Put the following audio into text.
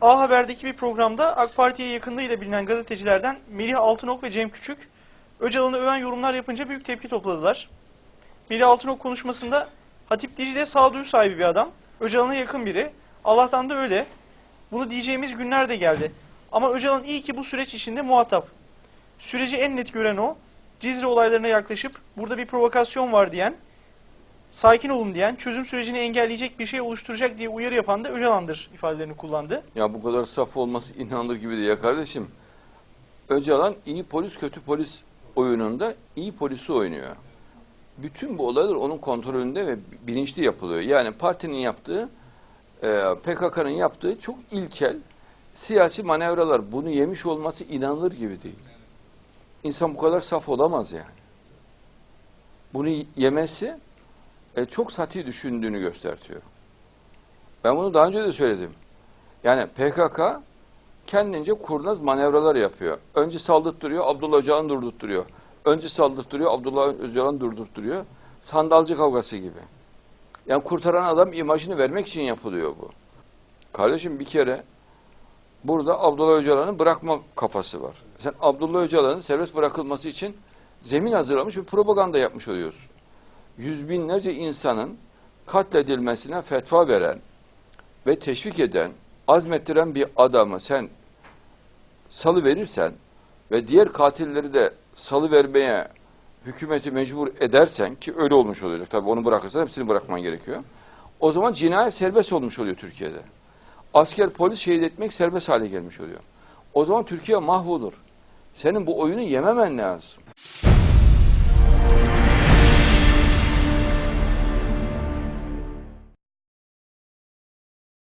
A Haber'deki bir programda AK Parti'ye yakınlığıyla bilinen gazetecilerden Melih Altınok ve Cem Küçük, Öcalan'ı öven yorumlar yapınca büyük tepki topladılar. Melih Altınok konuşmasında Hatip Dicle sağduyu sahibi bir adam, Öcalan'a yakın biri, Allah'tan da öyle. Bunu diyeceğimiz günler de geldi. Ama Öcalan iyi ki bu süreç içinde muhatap. Süreci en net gören o, Cizre olaylarına yaklaşıp burada bir provokasyon var diyen, sakin olun diyen, çözüm sürecini engelleyecek bir şey oluşturacak diye uyarı yapan da Öcalan'dır ifadelerini kullandı. Ya bu kadar saf olması inanılır gibi değil ya kardeşim. Öcalan iyi polis kötü polis oyununda iyi polisi oynuyor. Bütün bu olaylar onun kontrolünde ve bilinçli yapılıyor. Yani partinin yaptığı, e, PKK'nın yaptığı çok ilkel siyasi manevralar. Bunu yemiş olması inanılır gibi değil. İnsan bu kadar saf olamaz yani. Bunu yemesi e, çok sati düşündüğünü göstertiyor. Ben bunu daha önce de söyledim. Yani PKK kendince kurnaz manevralar yapıyor. Önce saldırttırıyor, Abdullah Öcalan durdurtturuyor. Önce saldırttırıyor, Abdullah Öcalan durdurtturuyor. Sandalcı kavgası gibi. Yani kurtaran adam imajını vermek için yapılıyor bu. Kardeşim bir kere burada Abdullah Öcalan'ı bırakma kafası var. Sen Abdullah Öcalan'ın serbest bırakılması için zemin hazırlamış bir propaganda yapmış oluyorsun. Yüz binlerce insanın katledilmesine fetva veren ve teşvik eden, azmettiren bir adamı sen salı verirsen ve diğer katilleri de salı vermeye hükümeti mecbur edersen ki öyle olmuş olacak tabii onu bırakırsan hepsini bırakman gerekiyor. O zaman cinayet serbest olmuş oluyor Türkiye'de. Asker polis şehit etmek serbest hale gelmiş oluyor. O zaman Türkiye mahvolur. Senin bu oyunu yememen lazım.